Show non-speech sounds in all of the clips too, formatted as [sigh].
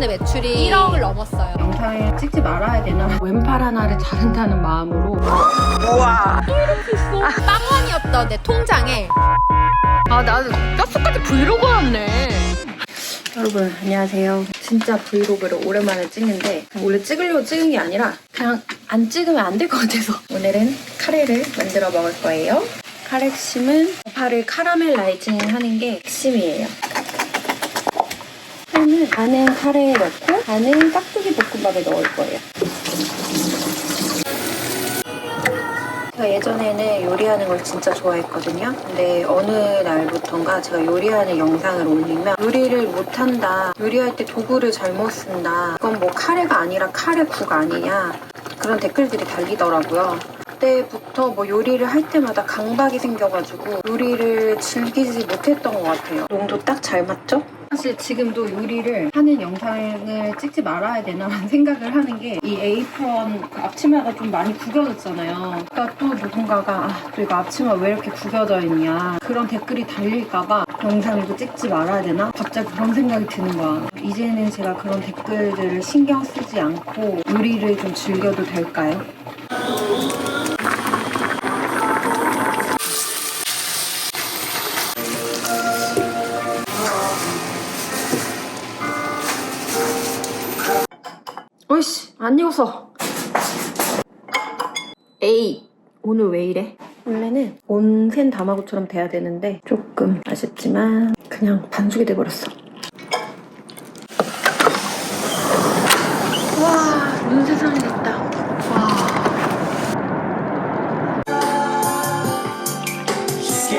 전에 매출이 1억을 넘었어요. 영상을 찍지 말아야 되나? 왼팔 하나를 자른다는 마음으로. 빵원이었던 내 통장에. 아 나는 뼛속까지 브이로그 왔네. 여러분 안녕하세요. 진짜 브이로그를 오랜만에 찍는데 원래 찍으려고 찍은 게 아니라 그냥 안 찍으면 안 될 것 같아서 오늘은 카레를 만들어 먹을 거예요. 카레 핵심은 파를 카라멜라이징 하는 게 핵심이에요 파는 반은 카레에 넣고 반은 깍두기 볶음밥에 넣을 거예요 제가 예전에는 요리하는 걸 진짜 좋아했거든요. 근데 어느 날부턴가 제가 요리하는 영상을 올리면 요리를 못한다. 요리할 때 도구를 잘못 쓴다. 그건 뭐 카레가 아니라 카레국 아니냐. 그런 댓글들이 달리더라고요. 그때부터 뭐 요리를 할 때마다 강박이 생겨가지고 요리를 즐기지 못했던 것 같아요. 농도 딱 잘 맞죠? 사실 지금도 요리를 하는 영상을 찍지 말아야 되나라는 [laughs] 생각을 하는 게 이 에이프런 그 앞치마가 좀 많이 구겨졌잖아요. 그러니까 또 누군가가 아, 또 이거 앞치마 왜 이렇게 구겨져 있냐 그런 댓글이 달릴까봐 영상 이거 찍지 말아야 되나? 갑자기 그런 생각이 드는 거야. 이제는 제가 그런 댓글들을 신경 쓰지 않고 요리를 좀 즐겨도 될까요? 익었어 에이 오늘 왜 이래? 원래는 온센 다마고처럼 돼야 되는데 조금 아쉽지만 그냥 반숙이 돼버렸어. 와 눈세상이 됐다. 와.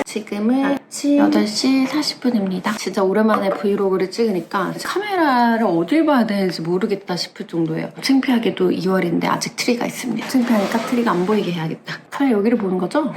지금은 아침 8시 40분입니다. 진짜 오랜만에 브이로그를 찍으니까 카메라를 어딜 봐야 되는지 모르겠다 싶을 정도예요. 창피하게도 2월인데 아직 트리가 있습니다. 창피하니까 트리가 안 보이게 해야겠다. 카메라 여기를 보는 거죠?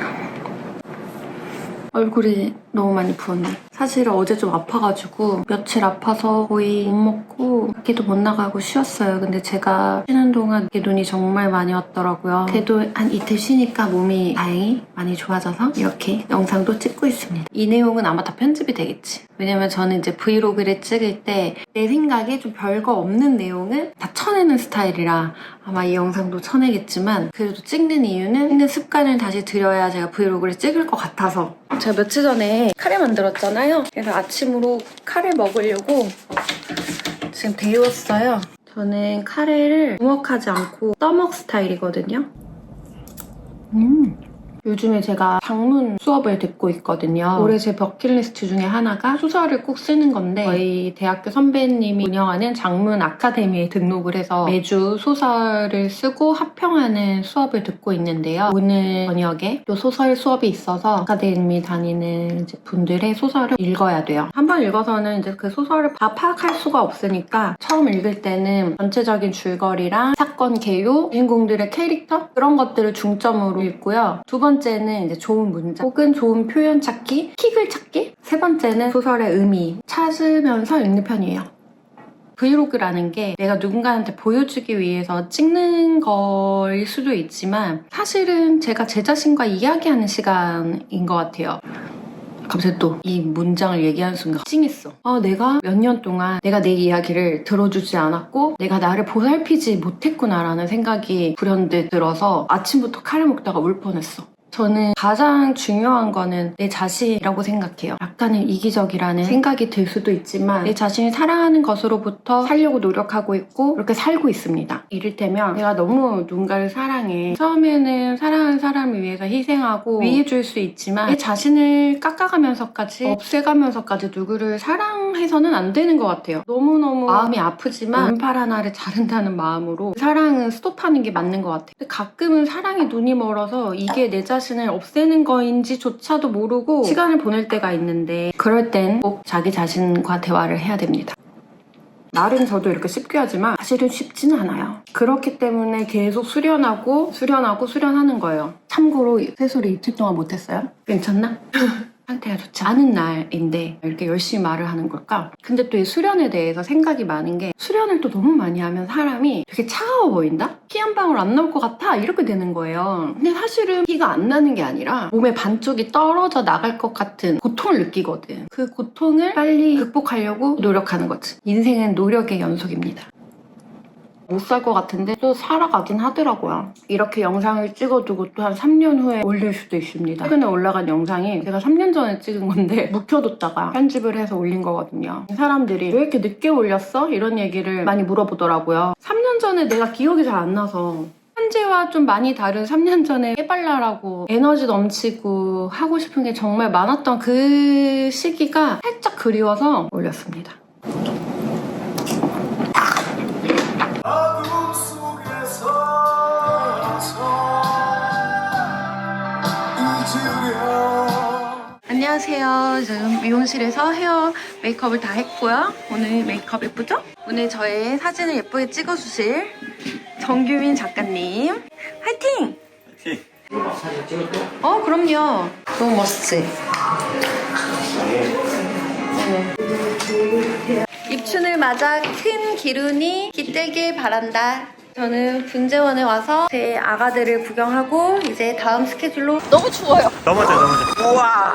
얼굴이 너무 많이 부었네. 사실 어제 좀 아파가지고 며칠 아파서 거의 못 먹고 밖에도 못 나가고 쉬었어요. 근데 제가 쉬는 동안 눈이 정말 많이 왔더라고요. 그래도 한 이틀 쉬니까 몸이 다행히 많이 좋아져서 이렇게 영상도 찍고 있습니다. 이 내용은 아마 다 편집이 되겠지. 왜냐면 저는 이제 브이로그를 찍을 때 내 생각에 좀 별거 없는 내용은 다 쳐내는 스타일이라 아마 이 영상도 쳐내겠지만 그래도 찍는 이유는 찍는 습관을 다시 들여야 제가 브이로그를 찍을 것 같아서 제가 며칠 전에 카레 만들었잖아요. 그래서 아침으로 카레 먹으려고 지금 데웠어요. 저는 카레를 부먹하지 않고 떠먹 스타일이거든요. 음. 요즘에 제가 방문 수업을 듣고 있거든요. 올해 제 버킷리스트 중에 하나가 소설을 꼭 쓰는 건데 저희 대학교 선배님이 운영하는 장문 아카데미에 등록을 해서 매주 소설을 쓰고 합평하는 수업을 듣고 있는데요. 오늘 저녁에 또 소설 수업이 있어서 아카데미 다니는 분들의 소설을 읽어야 돼요. 한 번 읽어서는 이제 그 소설을 다 파악할 수가 없으니까 처음 읽을 때는 전체적인 줄거리랑 사건 개요, 주인공들의 캐릭터 그런 것들을 중점으로 읽고요. 두 번째 는 이제 좋은 문장 혹은 좋은 표현 찾기, 킥을 찾기. 세 번째는 소설의 의미 찾으면서 읽는 편이에요. 브이로그라는 게 내가 누군가한테 보여주기 위해서 찍는 거일 수도 있지만 사실은 제가 제 자신과 이야기하는 시간인 것 같아요. 갑자기 또 이 문장을 얘기하는 순간 찡했어. 아, 내가 몇 년 동안 내가 내 이야기를 들어주지 않았고 내가 나를 보살피지 못했구나라는 생각이 불현듯 들어서 아침부터 카레 먹다가 울 뻔했어. 저는 가장 중요한 거는 내 자신이라고 생각해요. 약간은 이기적이라는 생각이 들 수도 있지만 내 자신을 사랑하는 것으로부터 살려고 노력하고 있고 그렇게 살고 있습니다. 이를테면 내가 너무 누군가를 사랑해. 처음에는 사랑하는 사람을 위해서 희생하고 위해줄 수 있지만 내 자신을 깎아가면서까지 없애가면서까지 누구를 사랑해서는 안 되는 것 같아요. 너무너무 마음이 아프지만 왼팔 하나를 자른다는 마음으로 사랑은 스톱하는 게 맞는 것 같아요. 근데 가끔은 사랑이 눈이 멀어서 이게 내 자신 을 없애는 거인지조차도 모르고 시간을 보낼 때가 있는데 그럴 땐 꼭 자기 자신과 대화를 해야 됩니다. 말은 저도 이렇게 쉽게 하지만 사실은 쉽지는 않아요. 그렇기 때문에 계속 수련하고 수련하고 수련하는 거예요. 참고로 새소리 이틀 동안 못했어요? 괜찮나? [laughs] 상태가 좋지 않은 날인데 이렇게 열심히 말을 하는 걸까? 근데 또 이 수련에 대해서 생각이 많은 게 수련을 또 너무 많이 하면 사람이 되게 차가워 보인다? 피 한 방울 안 나올 것 같아? 이렇게 되는 거예요. 근데 사실은 피가 안 나는 게 아니라 몸의 반쪽이 떨어져 나갈 것 같은 고통을 느끼거든. 그 고통을 빨리 극복하려고 노력하는 거지. 인생은 노력의 연속입니다. 못 살 것 같은데 또 살아가긴 하더라고요. 이렇게 영상을 찍어두고 또 한 3년 후에 올릴 수도 있습니다. 최근에 올라간 영상이 제가 3년 전에 찍은 건데 [laughs] 묵혀뒀다가 편집을 해서 올린 거거든요. 사람들이 왜 이렇게 늦게 올렸어? 이런 얘기를 많이 물어보더라고요. 3년 전에 내가 기억이 잘 안 나서 현재와 좀 많이 다른 3년 전에 해발랄하고 에너지 넘치고 하고 싶은 게 정말 많았던 그 시기가 살짝 그리워서 올렸습니다. 안녕하세요. 지금 미용실에서 헤어 메이크업을 다 했고요. 오늘 메이크업 예쁘죠? 오늘 저의 사진을 예쁘게 찍어주실 정규민 작가님. 화이팅! 사진 찍을게 어, 그럼요. 너무 멋지. 네. 입춘을 맞아 큰 기운이 깃들길 바란다. 저는 분재원에 와서 제 아가들을 구경하고 이제 다음 스케줄로 너무 추워요. 넘어져 넘어져 우와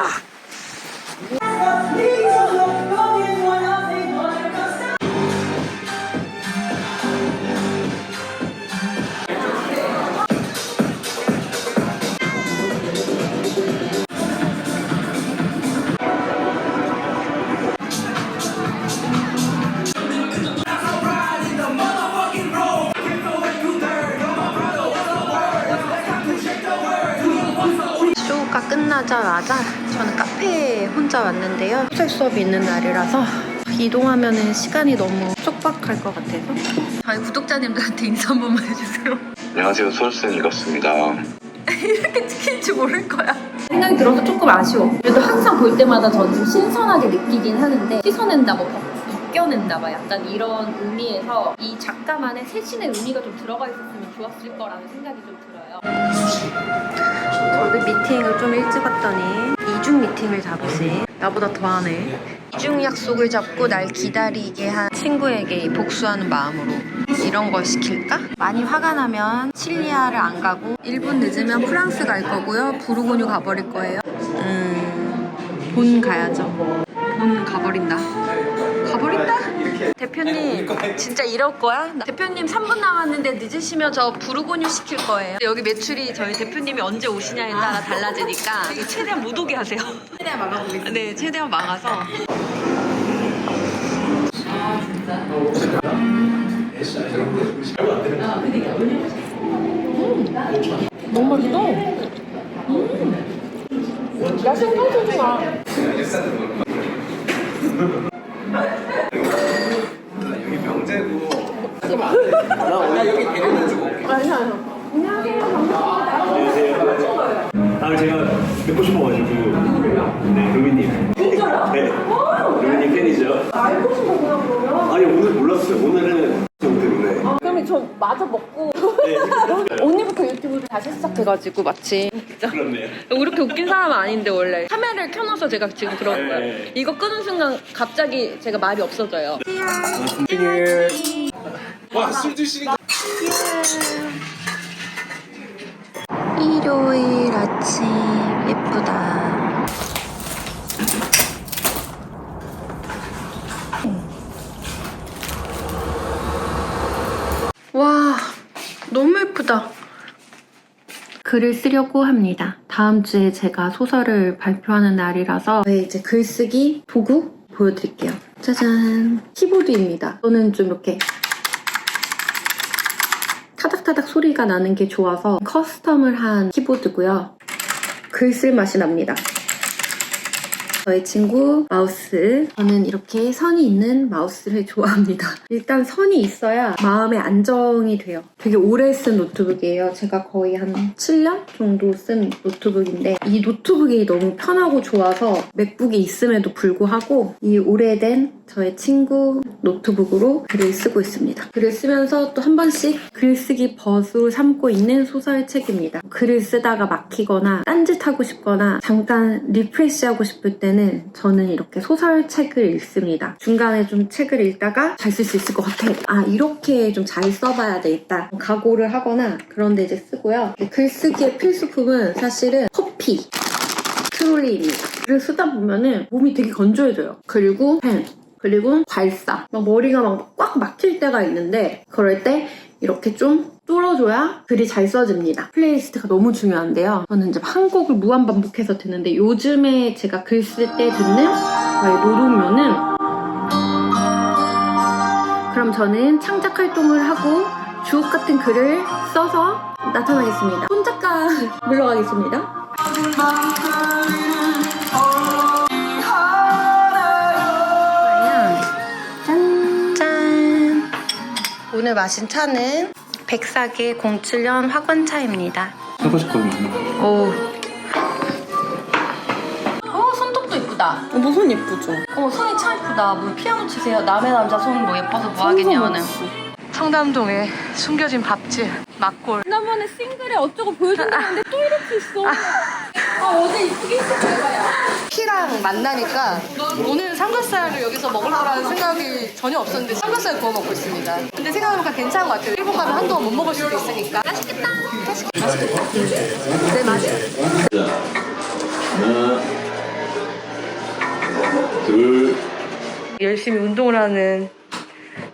끝나자마자 저는 카페에 혼자 왔는데요. 수술 수업이 있는 날이라서 이동하면 시간이 너무 촉박할 것 같아서 저희 구독자님들한테 인사 한 번만 해주세요. 안녕하세요. 소울쌤 읽었습니다. [laughs] 이렇게 찍힐지 모를 거야. 생각이 들어서 조금 아쉬워. 그래도 항상 볼 때마다 저는 좀 신선하게 느끼긴 하는데 씻어낸다, 뭐 벗- 벗겨낸다, 막 약간 이런 의미에서 이 작가만의 세신의 의미가 좀 들어가 있었으면 좋았을 거라는 생각이 좀 들어요. 오늘 미팅을 좀 일찍 왔더니 이중 미팅을 잡으신 나보다 더 하네. 이중 약속을 잡고 날 기다리게 한 친구에게 복수하는 마음으로 이런 걸 시킬까? 많이 화가 나면 칠리아를 안 가고 1분 늦으면 프랑스 갈 거고요. 부르고뉴 가버릴 거예요. 음, 본 가야죠. 본 가버린다. 가버린다? 대표님 진짜 이럴 거야? 나- 대표님 3분 남았는데 늦으시면 저 부르고뉴 시킬 거예요. 여기 매출이 저희 대표님이 언제 오시냐에 따라 달라지니까 최대한 못 오게 하세요. 최대한 막아보겠습니다. 네, 최대한 막아서. 너무 맛있어. 야생 소주가 여기 명재고 나 오늘 여기 데리고 주고 아 제가 뵙고 싶어가지고. 네 루미님. 네. 루미님 팬이죠? 알고 싶었구나 그러면? 아니 오늘 몰랐어요. 오늘은 형 때문에 그러면 저 마저 먹고 네 [laughs] 오늘부터 유튜브를 다시 시작해가지고 마치 그렇네요. 이렇게 웃긴 사람은 아닌데 원래 카메라를 켜놔서 제가 지금 그런 거예요. 네. 이거 끄는 순간 갑자기 제가 말이 없어져요. 와술 드시니까. 일요일 아침 예쁘다 와 너무 예쁘다 글을 쓰려고 합니다. 다음 주에 제가 소설을 발표하는 날이라서 저의 이제 글쓰기 도구 보여드릴게요. 짜잔 키보드입니다. 저는 좀 이렇게 타닥타닥 소리가 나는 게 좋아서 커스텀을 한 키보드고요. 글 쓸 맛이 납니다. 저의 친구 마우스. 저는 이렇게 선이 있는 마우스를 [laughs] 좋아합니다. 일단 선이 있어야 마음의 안정이 돼요. 되게 오래 쓴 노트북이에요. 제가 거의 한 7년 정도 쓴 노트북인데 이 노트북이 너무 편하고 좋아서 맥북이 있음에도 불구하고 이 오래된 저의 친구 노트북으로 글을 쓰고 있습니다. 글을 쓰면서 또 한 번씩 글쓰기 벗으로 삼고 있는 소설책입니다. 글을 쓰다가 막히거나 딴짓하고 싶거나 잠깐 리프레시하고 싶을 때는 저는 이렇게 소설책을 읽습니다. 중간에 좀 책을 읽다가 잘 쓸 수 있을 것 같아. 아 이렇게 좀 잘 써봐야 되겠다. 각오를 하거나 그런 데 이제 쓰고요. 글쓰기의 필수품은 사실은 커피. 트롤리입니다. 글을 쓰다 보면은 몸이 되게 건조해져요. 그리고 펜, 그리고 발사. 막 머리가 막 꽉 막힐 때가 있는데 그럴 때 이렇게 좀 뚫어줘야 글이 잘 써집니다. 플레이리스트가 너무 중요한데요. 저는 이제 한 곡을 무한 반복해서 듣는데 요즘에 제가 글 쓸 때 듣는 저의 노동요는 그럼 저는 창작 활동을 하고 주옥 같은 글을 써서 나타나겠습니다. 손작가 [laughs] 물러가겠습니다. 오늘 마신 차는 백사계 07년 화관차입니다. 하고 싶거든요. 오. 어, 손톱도 이쁘다. 어머 손 예쁘죠? 어머, 손이 참 이쁘다. 뭐 피아노 치세요? 남의 남자 손 뭐 예뻐서 뭐 하겠냐는. 청담동에 숨겨진 밥집 막골. 지난번에 싱글에 어쩌고 보여준다는데 또 이렇게 있어. 아 어제 이쁘게 했었잖아요. 피랑 만나니까 오늘 삼겹살을 여기서 먹을 거라는 생각이 전혀 없었는데 삼겹살 구워 먹고 있습니다. 근데 생각해보니까 괜찮은 것 같아요. 일본 가면 한동안 못 먹을 수도 있으니까. 맛있겠다. 맛있겠다. 맛있겠다. 네, 맞아요. 하나, 둘, 열심히 운동을 하는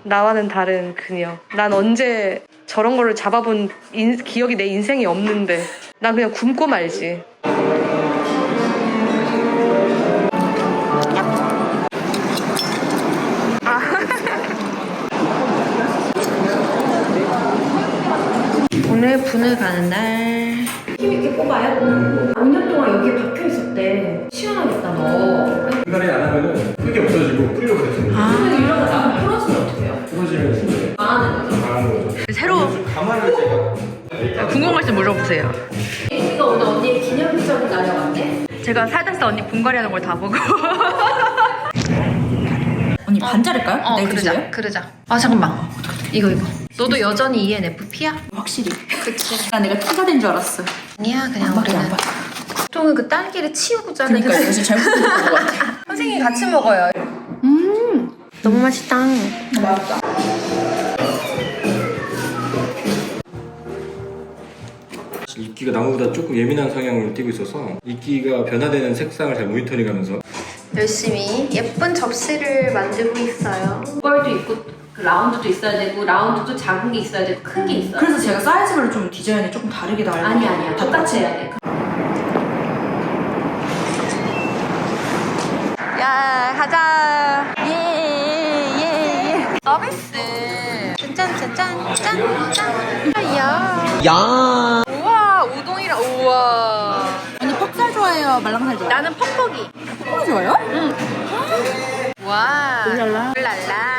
나와는 다른 그녀. 난 언제 저런 거를 잡아본 인- 기억이 내 인생이 없는데 난 그냥 굶고 말지. 오늘 분을 가는 날. 힘 있게 뽑아요? 5년 동안 여기에 박혀 있었대. 시원하겠다, 너. 중간에 안 하면은 풀게 없어지고 풀려고 됐어요. 그러면 이러다가 풀어지면 어떡해요? 풀어지면 이제 망하는 거죠. 망하는 거죠. 새로 가만을 제가 궁금할 때 물어보세요. 우리가 오늘 언니의 기념일적인 날에 왔네? 제가 살다서 언니 분갈이 하는 걸 다 보고. [laughs] 언니 반 자를까요? 어, 내일 그러자. 그러자. 아, 잠깐만. 이거, 이거. 너도 여전히 ENFP야? 확실히. 그치. 난 내가 T가 된줄 알았어. 아니야, 그냥 우리는. 보통은 그 딸기를 치우고 자는 그러니까 이거 진짜 잘못 본것 같아. [laughs] 선생님이 같이 먹어요. 너무 맛있다. 이끼가 나무보다 조금 예민한 성향을 띠고 있어서 이끼가 변화되는 색상을 잘 모니터링하면서 열심히 예쁜 접시를 만들고 있어요. 뻘도 있고 그 라운드도 있어야 되고 라운드도 작은 게 있어야 되고 큰 게 있어야 돼. 그래서 제가 사이즈별로 좀 디자인이 조금 다르게 나와요. 아니 아니야. 똑같이 해야 돼. 야, 가자. 예, 예, 예, 예. 서비스. 짠, 짠, 짠, 짠, 짠. 야. 야. 우와, 우동이랑, 우와. 언니 퍽살 좋아해요? 말랑살 좋아해요? 나는 퍽퍽이. 퍽살 좋아해요? 와. 울랄라. 울랄라.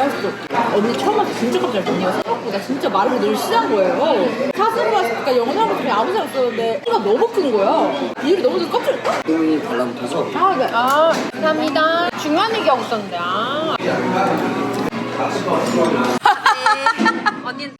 맛있어. 언니 처음 와서 진짜 깜짝 놀랐어요. 생각보다 진짜 마름이 너무 심한 거예요. 사슴을 왔으니까 영상을 그냥 아무 생각 없었는데 키가 너무 큰 거야. 이율이 너무 좀 깜짝 놀랐어. 똥이 발라붙어서 아, 네. 아, 감사합니다. 중요한 얘기하고 있었는데, 아. [laughs] 언니.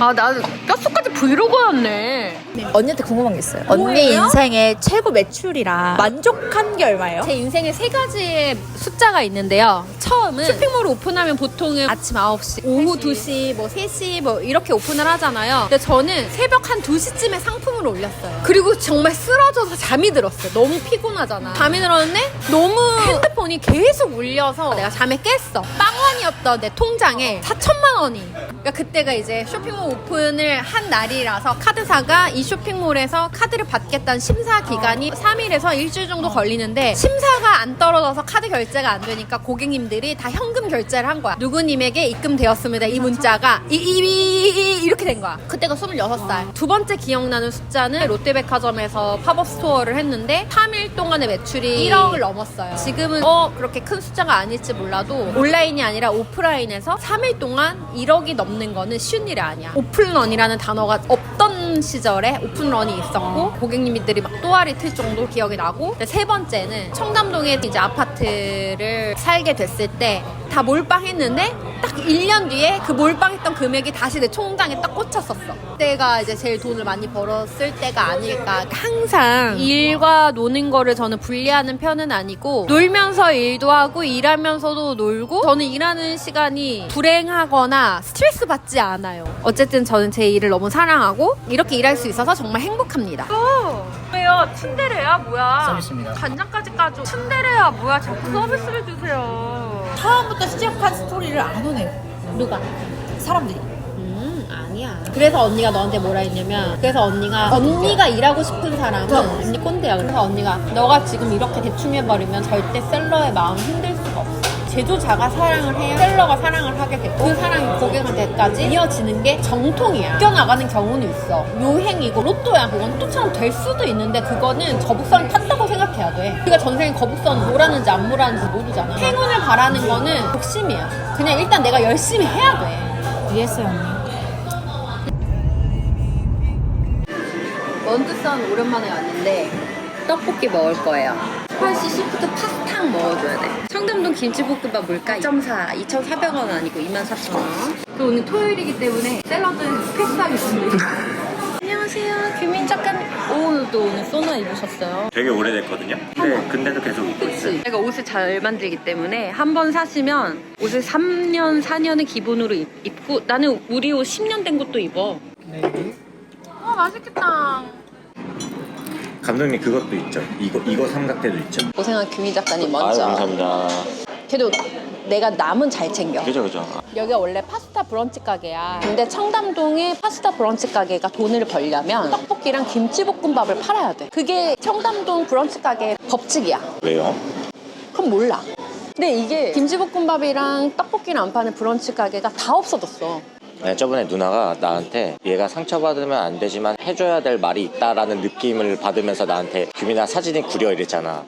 아, 나 뼛속까지 브이로그였네. 언니한테 궁금한 게 있어요. 언니 인생의 최고 매출이랑 만족한 게 얼마예요? 제 인생에 세 가지의 숫자가 있는데요. 처음은 쇼핑몰을 오픈하면 보통은 아침 9시, 오후 2시, 뭐 3시 뭐 이렇게 오픈을 하잖아요. 근데 저는 새벽 한 2시쯤에 상품을 올렸어요. 그리고 정말 쓰러져서 잠이 들었어요. 너무 피곤하잖아. 잠이 들었는데 너무 핸드폰이 계속 울려서 내가 잠에 깼어. 빵원이었던 내 통장에 4천만 원이. 그러니까 그때가 이제 쇼핑몰 오픈을 한 날이 날이라서 카드사가 이 쇼핑몰에서 카드를 받겠다는 심사 기간이 3일에서 일주일 정도 걸리는데 심사가 안 떨어져서 카드 결제가 안 되니까 고객님들이 다 현금 결제를 한 거야. 누구님에게 입금되었습니다. 이 문자가 이, 이, 이, 이, 이렇게 된 거야. 그때가 26살. 두 번째 기억나는 숫자는 롯데백화점에서 팝업 스토어를 했는데 3일 동안의 매출이 1억을 넘었어요. 지금은 어 그렇게 큰 숫자가 아닐지 몰라도 온라인이 아니라 오프라인에서 3일 동안 1억이 넘는 거는 쉬운 일이 아니야. 오픈런이라는 단어가 없던 시절에 오픈런이 있었고 고객님들이 막 또아리 틀 정도 기억이 나고 세 번째는 청담동에 이제 아파트를 살게 됐을 때 다 몰빵했는데 딱 1년 뒤에 그 몰빵했던 금액이 다시 내 통장에 딱 꽂혔었어. 그때가 이제 제일 돈을 많이 벌었을 때가 아닐까. 항상 일과 노는 거를 저는 분리하는 편은 아니고 놀면서 일도 하고 일하면서도 놀고 저는 일하는 시간이 불행하거나 스트레스 받지 않아요. 어쨌든 저는 제 일을 너무 사랑하고 이렇게 일할 수 있어서 정말 행복합니다. 왜요? 츤데레야 뭐야? 서비스입니다. 간장까지 까줘. 츤데레야 뭐야? 자꾸 서비스를 주세요. 처음부터 시작한 스토리를 안 오네. 누가? 사람들이. 음 아니야 그래서 언니가 너한테 뭐라 했냐면 그래서 언니가 언니가 일하고 싶은 사람은 언니 꼰대야 그래서 언니가 너가 지금 이렇게 대충 해버리면 절대 셀러의 마음 힘들 수가 없어 제조자가 사랑을 해야 셀러가 사랑을 하게 되고 그 사랑이 고객한테까지 이어지는 게 정통이야. 뛰어나가는 경우는 있어. 요행이고 로또야. 그건 또처럼 될 수도 있는데 그거는 거북선을 탔다고 생각해야 돼. 우리가 전생에 거북선 뭐라는지 안 뭐라는지 모르잖아. 행운을 바라는 거는 독심이야. 그냥 일단 내가 열심히 해야 돼. 이해했어요, 언니. 원투선 오랜만에 왔는데 떡볶이 먹을 거예요. 스파이시 시푸드 파스탕 먹어줘야 돼. 청담동 김치볶음밥 물가 2.4, 2,400원 아니고 24,000원. 또 오늘 토요일이기 때문에 샐러드 패스하겠습니다. [laughs] 안녕하세요. 규민 작가님. 오늘도 오늘 소나 입으셨어요. 되게 오래됐거든요. 네, 근데도 계속 입고 그치? 제가 옷을 잘 만들기 때문에 한 번 사시면 옷을 3년, 4년은 기본으로 입, 입고 나는 우리 옷 10년 된 것도 입어. 네. 어, 맛있겠다. 감독님 그것도 있죠. 이거 이거 삼각대도 있죠. 고생한 규민 작가님 아유 먼저. 감사합니다. 그래도 내가 남은 잘 챙겨. 그죠 그죠. 여기가 원래 파스타 브런치 가게야. 근데 청담동에 파스타 브런치 가게가 돈을 벌려면 떡볶이랑 김치볶음밥을 팔아야 돼. 그게 청담동 브런치 가게의 법칙이야. 왜요? 그럼 몰라. 근데 이게 김치볶음밥이랑 떡볶이를 안 파는 브런치 가게가 다 없어졌어. 네, 저번에 누나가 나한테 얘가 상처받으면 안 되지만 해줘야 될 말이 있다라는 느낌을 받으면서 나한테 규민아 사진이 구려 이랬잖아.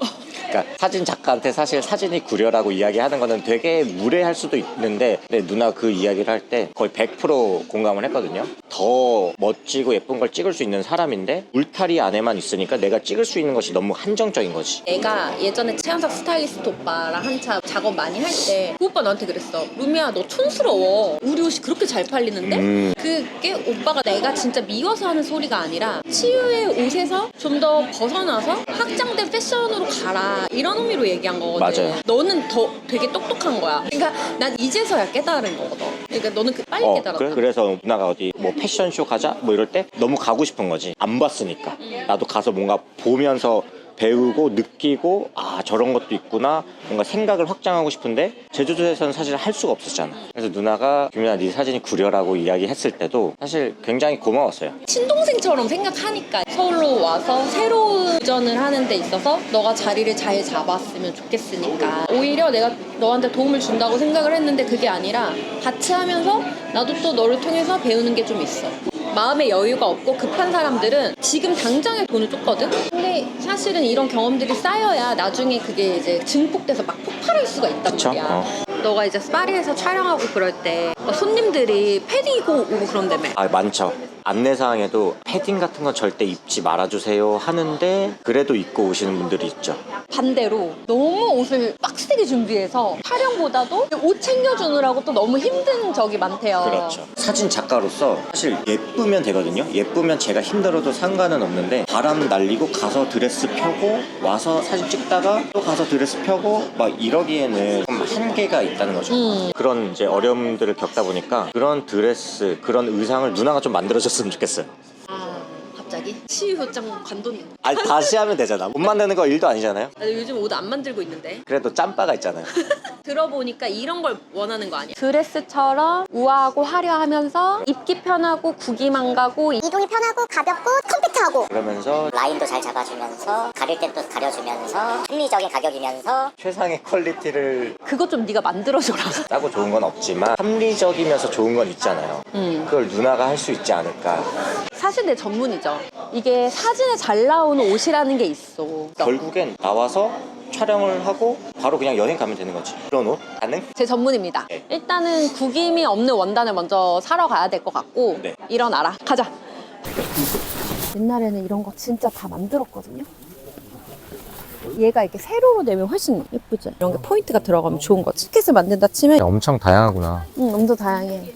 그러니까 사진 작가한테 사실 사진이 구려라고 이야기하는 거는 되게 무례할 수도 있는데 근데 누나 그 이야기를 할 때 거의 100% 공감을 했거든요. 더 멋지고 예쁜 걸 찍을 수 있는 사람인데 울타리 안에만 있으니까 내가 찍을 수 있는 것이 너무 한정적인 거지. 내가 예전에 최현석 스타일리스트 오빠랑 한참 작업 많이 할 때 그 오빠 나한테 그랬어. 루미야 너 촌스러워. 우리 옷이 그렇게 잘 팔리는데? 음. 그게 오빠가 내가 진짜 미워서 하는 소리가 아니라 치유의 옷에서 좀 더 벗어나서 확장된 패션으로 가라 이런 의미로 얘기한 거거든. 맞아요. 너는 더 되게 똑똑한 거야. 그러니까 난 이제서야 깨달은 거거든. 그러니까 너는 그 빨리 어, 깨달았다. 그래? 그래서 누나가 어디 뭐 패션쇼 가자 뭐 이럴 때 너무 가고 싶은 거지 안 봤으니까 나도 가서 뭔가 보면서 배우고 느끼고 아 저런 것도 있구나. 뭔가 생각을 확장하고 싶은데 제주도에서는 사실 할 수가 없었잖아. 그래서 누나가 규민아 네 사진이 구려라고 이야기했을 때도 사실 굉장히 고마웠어요. 친동생처럼 생각하니까 서울로 와서 새로운 도전을 하는 데 있어서 너가 자리를 잘 잡았으면 좋겠으니까. 오히려 내가 너한테 도움을 준다고 생각을 했는데 그게 아니라 같이 하면서 나도 또 너를 통해서 배우는 게 좀 있어 마음의 여유가 없고 급한 사람들은 지금 당장에 돈을 줬거든? 근데 사실은 이런 경험들이 쌓여야 나중에 그게 이제 증폭돼서 막 폭발할 수가 있단 그쵸? 말이야 어. 너가 이제 파리에서 촬영하고 그럴 때 손님들이 패딩 입고 오고 그런다며 아 많죠 안내사항에도 패딩 같은 건 절대 입지 말아주세요 하는데 그래도 입고 오시는 분들이 있죠 반대로 너무 옷을 빡세게 준비해서 촬영보다도 옷 챙겨주느라고 또 너무 힘든 적이 많대요. 그렇죠. 사진 작가로서 사실 예쁘면 되거든요. 예쁘면 제가 힘들어도 상관은 없는데 바람 날리고 가서 드레스 펴고 와서 사진 찍다가 또 가서 드레스 펴고 막 이러기에는 좀 한계가 있다는 거죠. 음. 그런 이제 어려움들을 겪다 보니까 그런 드레스, 그런 의상을 누나가 좀 만들어줬으면 좋겠어요. 아, 효장 관돈 아니 다시 하면 되잖아. 옷 만드는 거 일도 아니잖아요. 나 요즘 옷 안 만들고 있는데 그래도 짬바가 있잖아요. [laughs] 들어보니까 이런 걸 원하는 거 아니야? 드레스처럼 우아하고 화려하면서 입기 편하고 구기만 가고 이동이 편하고 가볍고 컴팩트하고 그러면서 라인도 잘 잡아주면서 가릴 땐 또 가려주면서 합리적인 가격이면서 최상의 퀄리티를 그거 좀 네가 만들어줘라 [laughs] 따고 좋은 건 없지만 합리적이면서 좋은 건 있잖아요. 음. 그걸 누나가 할 수 있지 않을까. 사실 내 전문이죠 이게 사진에 잘 나오는 옷이라는 게 있어 결국엔 나와서 촬영을 하고 바로 그냥 여행 가면 되는 거지. 그런 옷 가능? 제 전문입니다 네. 일단은 구김이 없는 원단을 먼저 사러 가야 될 것 같고 네. 일어나라 가자 옛날에는 이런 거 진짜 다 만들었거든요 얘가 이렇게 세로로 내면 훨씬 예쁘죠 이런 게 포인트가 들어가면 좋은 거지 티켓을 만든다 치면 엄청 다양하구나. 응, 엄청 다양해